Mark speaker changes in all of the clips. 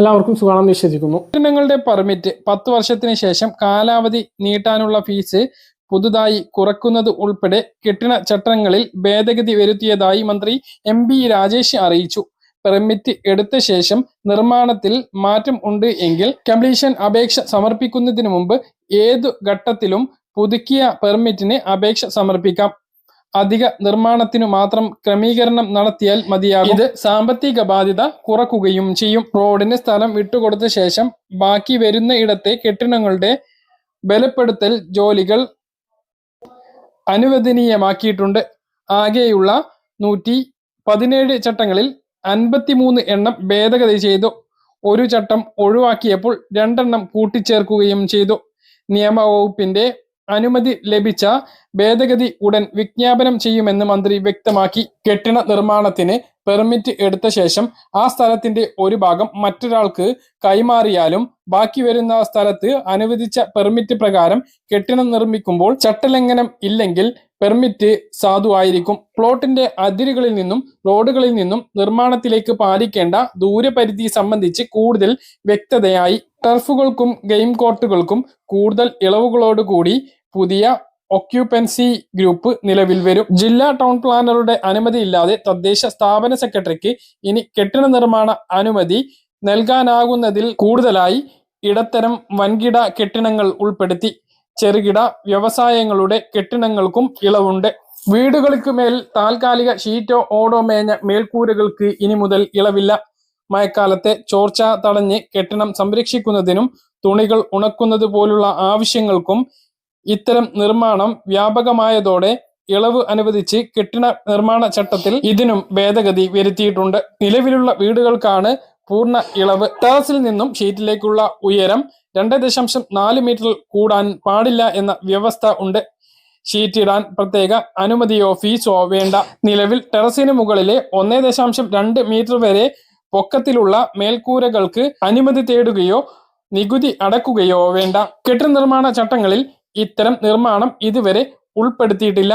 Speaker 1: എല്ലാവർക്കും സുഖമാണെന്ന് വിശ്വസിക്കുന്നു.
Speaker 2: ഉൽപ്പന്നങ്ങളുടെ പെർമിറ്റ് പത്ത് വർഷത്തിന് ശേഷം കാലാവധി നീട്ടാനുള്ള ഫീസ് പുതുതായി കുറക്കുന്നത് ഉൾപ്പെടെ കെട്ടിട ചട്ടങ്ങളിൽ ഭേദഗതി വരുത്തിയതായി മന്ത്രി എം ബി രാജേഷ് അറിയിച്ചു. പെർമിറ്റ് എടുത്ത ശേഷം നിർമ്മാണത്തിൽ മാറ്റം ഉണ്ട് എങ്കിൽ കംപ്ലീഷൻ അപേക്ഷ സമർപ്പിക്കുന്നതിന് മുമ്പ് ഏതു ഘട്ടത്തിലും പുതുക്കിയ പെർമിറ്റിന് അപേക്ഷ സമർപ്പിക്കാം. അധിക നിർമ്മാണത്തിനു മാത്രം ക്രമീകരണം നടത്തിയാൽ മതിയാകും. ഇത് സാമ്പത്തിക ബാധ്യത കുറക്കുകയും ചെയ്യും. റോഡിന് സ്ഥലം വിട്ടുകൊടുത്ത ശേഷം ബാക്കി വരുന്ന ഇടത്തെ കെട്ടിടങ്ങളുടെ ബലപ്പെടുത്തൽ ജോലികൾ അനുവദനീയമാക്കിയിട്ടുണ്ട്. ആകെയുള്ള നൂറ്റി പതിനേഴ് ചട്ടങ്ങളിൽ അൻപത്തിമൂന്ന് എണ്ണം ഭേദഗതി ചെയ്തു. ഒരു ചട്ടം ഒഴിവാക്കിയപ്പോൾ രണ്ടെണ്ണം കൂട്ടിച്ചേർക്കുകയും ചെയ്തു. നിയമവകുപ്പിന്റെ അനുമതി ലഭിച്ച ഭേദഗതി ഉടൻ വിജ്ഞാപനം ചെയ്യുമെന്ന് മന്ത്രി വ്യക്തമാക്കി. കെട്ടിട നിർമ്മാണത്തിന് പെർമിറ്റ് എടുത്ത ശേഷം ആ സ്ഥലത്തിന്റെ ഒരു ഭാഗം മറ്റൊരാൾക്ക് കൈമാറിയാലും ബാക്കി വരുന്ന സ്ഥലത്ത് അനുവദിച്ച പെർമിറ്റ് പ്രകാരം കെട്ടിടം നിർമ്മിക്കുമ്പോൾ ചട്ടലംഘനം ഇല്ലെങ്കിൽ പെർമിറ്റ് സാധുവായിരിക്കും പ്ലോട്ടിന്റെ അതിരുകളിൽ നിന്നും റോഡുകളിൽ നിന്നും നിർമ്മാണത്തിലേക്ക് പാലിക്കേണ്ട ദൂരപരിധി സംബന്ധിച്ച് കൂടുതൽ വ്യക്തതയായി. ടർഫുകൾക്കും ഗെയിം കോർട്ടുകൾക്കും കൂടുതൽ ഇളവുകളോടുകൂടി പുതിയ ഒക്യുപ്പൻസി ഗ്രൂപ്പ് നിലവിൽ വരും. ജില്ലാ ടൗൺ പ്ലാനറുടെ അനുമതിയില്ലാതെ തദ്ദേശ സ്ഥാപന സെക്രട്ടറിക്ക് ഇനി കെട്ടിട നിർമ്മാണ അനുമതി നൽകാനാകുന്നതിൽ കൂടുതലായി ഇടത്തരം വൻകിട കെട്ടിടങ്ങൾ ഉൾപ്പെടുത്തി ചെറുകിട വ്യവസായങ്ങളുടെ കെട്ടിടങ്ങൾക്കും ഇളവുണ്ട്. വീടുകൾക്ക് മേൽ താൽക്കാലിക ഷീറ്റോ ഓടോ മേഞ്ഞ മേൽക്കൂരകൾക്ക് ഇനി മുതൽ ഇളവില്ല. മഴക്കാലത്തെ ചോർച്ച തടഞ്ഞ് കെട്ടിടം സംരക്ഷിക്കുന്നതിനും തുണികൾ ഉണക്കുന്നത് പോലുള്ള ആവശ്യങ്ങൾക്കും ഇത്തരം നിർമ്മാണം വ്യാപകമായതോടെ ഇളവ് അനുവദിച്ച് കെട്ടിട നിർമ്മാണ ചട്ടത്തിൽ ഇതിനും ഭേദഗതി വരുത്തിയിട്ടുണ്ട്. നിലവിലുള്ള വീടുകൾക്കാണ് പൂർണ ഇളവ്. ടെറസിൽ നിന്നും ഷീറ്റിലേക്കുള്ള ഉയരം രണ്ട് ദശാംശം നാല് മീറ്റർ കൂടാൻ പാടില്ല എന്ന വ്യവസ്ഥ ഉണ്ട്. ഷീറ്റിടാൻ പ്രത്യേക അനുമതിയോ ഫീസോ വേണ്ട. നിലവിൽ ടെറസിന് മുകളിലെ ഒന്നേ ദശാംശം രണ്ട് മീറ്റർ വരെ പൊക്കത്തിലുള്ള മേൽക്കൂരകൾക്ക് അനുമതി തേടുകയോ നികുതി അടക്കുകയോ വേണ്ട. കെട്ടിട നിർമ്മാണ ചട്ടങ്ങളിൽ ഇത്തരം നിർമ്മാണം ഇതുവരെ ഉൾപ്പെടുത്തിയിട്ടില്ല.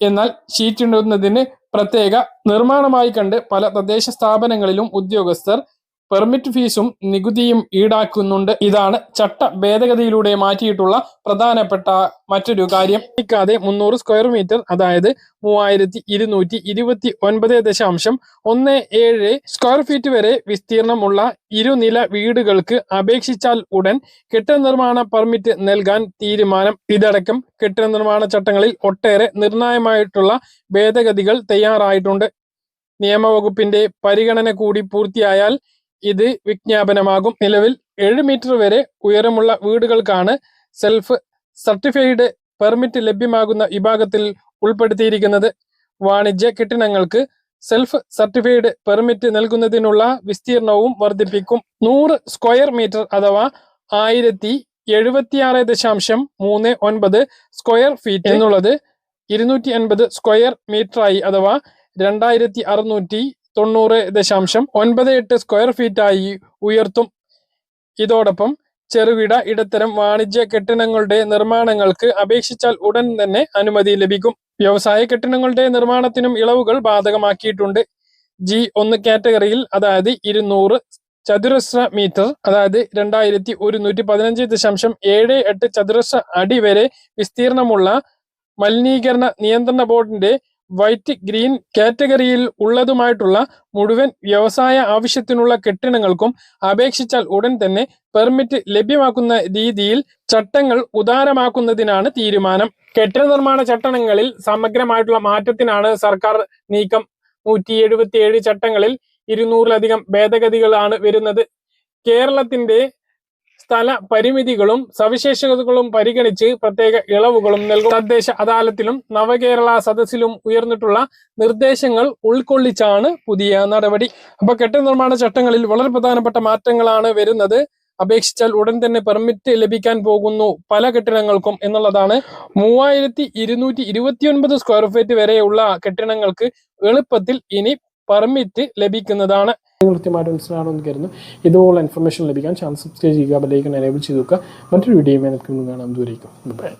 Speaker 2: എന്നാൽ ഷീറ്റ് ഇടുന്നതിന് പ്രത്യേക നിർമ്മാണമായി കണ്ട് പല തദ്ദേശ സ്ഥാപനങ്ങളിലും ഉദ്യോഗസ്ഥർ പെർമിറ്റ് ഫീസും നികുതിയും ഈടാക്കുന്നുണ്ട്. ഇതാണ് ചട്ട ഭേദഗതിയിലൂടെ മാറ്റിയിട്ടുള്ള പ്രധാനപ്പെട്ട മറ്റൊരു കാര്യം. ഇക്കാതെ മുന്നൂറ് സ്ക്വയർ മീറ്റർ അതായത് മൂവായിരത്തി ഇരുന്നൂറ്റി ഇരുപത്തി ഒൻപത് ദശാംശം ഒന്ന് ഏഴ് സ്ക്വയർ ഫീറ്റ് വരെ വിസ്തീർണമുള്ള ഇരുനില വീടുകൾക്ക് അപേക്ഷിച്ചാൽ ഉടൻ കെട്ടിട നിർമ്മാണ പെർമിറ്റ് നൽകാൻ തീരുമാനം. ഇതടക്കം കെട്ടിട നിർമ്മാണ ചട്ടങ്ങളിൽ ഒട്ടേറെ നിർണായകമായിട്ടുള്ള ഭേദഗതികൾ തയ്യാറായിട്ടുണ്ട്. നിയമവകുപ്പിന്റെ പരിഗണന കൂടി പൂർത്തിയായാൽ ഇത് വിജ്ഞാപനമാകും. നിലവിൽ ഏഴ് മീറ്റർ വരെ ഉയരമുള്ള വീടുകൾക്കാണ് സെൽഫ് സർട്ടിഫൈഡ് പെർമിറ്റ് ലഭ്യമാകുന്ന വിഭാഗത്തിൽ ഉൾപ്പെടുത്തിയിരിക്കുന്നത്. വാണിജ്യ കെട്ടിടങ്ങൾക്ക് സെൽഫ് സർട്ടിഫൈഡ് പെർമിറ്റ് നൽകുന്നതിനുള്ള വിസ്തീർണവും വർദ്ധിപ്പിക്കും. നൂറ് സ്ക്വയർ മീറ്റർ അഥവാ ആയിരത്തി എഴുപത്തിയാറ് ദശാംശം മൂന്ന് ഒൻപത് സ്ക്വയർ ഫീറ്റ് എന്നുള്ളത് ഇരുന്നൂറ്റി അൻപത് സ്ക്വയർ മീറ്ററായി അഥവാ രണ്ടായിരത്തി അറുന്നൂറ്റി തൊണ്ണൂറ് ദശാംശം ഒൻപത് എട്ട് സ്ക്വയർ ഫീറ്റായി ഉയർത്തും. ഇതോടൊപ്പം ചെറുകിട ഇടത്തരം വാണിജ്യ കെട്ടിടങ്ങളുടെ നിർമ്മാണങ്ങൾക്ക് അപേക്ഷിച്ചാൽ ഉടൻ തന്നെ അനുമതി ലഭിക്കും. വ്യവസായ കെട്ടിടങ്ങളുടെ നിർമ്മാണത്തിനും ഇളവുകൾ ബാധകമാക്കിയിട്ടുണ്ട്. ജി ഒന്ന് കാറ്റഗറിയിൽ അതായത് ഇരുന്നൂറ് ചതുരശ്ര മീറ്റർ അതായത് രണ്ടായിരത്തി ഒരുന്നൂറ്റി പതിനഞ്ച് ദശാംശം ഏഴ് എട്ട് ചതുരശ്ര അടി വരെ വിസ്തീർണമുള്ള മലിനീകരണ നിയന്ത്രണ ബോർഡിന്റെ വൈറ്റ് ഗ്രീൻ കാറ്റഗറിയിൽ ഉള്ളതുമായിട്ടുള്ള മുഴുവൻ വ്യവസായ ആവശ്യത്തിനുള്ള കെട്ടിടങ്ങൾക്കും അപേക്ഷിച്ചാൽ ഉടൻ തന്നെ പെർമിറ്റ് ലഭ്യമാക്കുന്ന രീതിയിൽ ചട്ടങ്ങൾ ഉദാരമാക്കുന്നതിനാണ് തീരുമാനം. കെട്ടിട നിർമ്മാണ ചട്ടങ്ങളിൽ സമഗ്രമായിട്ടുള്ള മാറ്റത്തിനാണ് സർക്കാർ നീക്കം. നൂറ്റി എഴുപത്തിയേഴ് ചട്ടങ്ങളിൽ ഇരുന്നൂറിലധികം ഭേദഗതികളാണ് വരുന്നത്. കേരളത്തിന്റെ സ്ഥല പരിമിതികളും സവിശേഷതകളും പരിഗണിച്ച് പ്രത്യേക ഇളവുകളും നൽകും. തദ്ദേശ അദാലത്തിലും നവകേരള സദസ്സിലും ഉയർന്നിട്ടുള്ള നിർദ്ദേശങ്ങൾ ഉൾക്കൊള്ളിച്ചാണ് പുതിയ നടപടി. അപ്പൊ കെട്ടിട നിർമ്മാണ ചട്ടങ്ങളിൽ വളരെ പ്രധാനപ്പെട്ട മാറ്റങ്ങളാണ് വരുന്നത്. അപേക്ഷിച്ചാൽ ഉടൻ തന്നെ പെർമിറ്റ് ലഭിക്കാൻ പോകുന്നു പല കെട്ടിടങ്ങൾക്കും എന്നുള്ളതാണ്. മൂവായിരത്തി ഇരുന്നൂറ്റി ഇരുപത്തിയൊൻപത് സ്ക്വയർ ഫീറ്റ് വരെയുള്ള കെട്ടിടങ്ങൾക്ക് എളുപ്പത്തിൽ ഇനി പെർമിറ്റ് ലഭിക്കുന്നതാണ്.
Speaker 1: കൃത്യമായിട്ട് മനസ്സിലാണെന്ന് കരുതുന്നു. ഇതുപോലുള്ള ഇൻഫർമേഷൻ ലഭിക്കാൻ ചാനൽ സബ്സ്ക്രൈബ് ചെയ്യുക ബെല്ലൈക്കൺ എനേബിൾ ചെയ്ത് വെക്കുക. മറ്റൊരു വീഡിയോ നമുക്ക് കാണാൻ ദൂരേക്കും ബൈ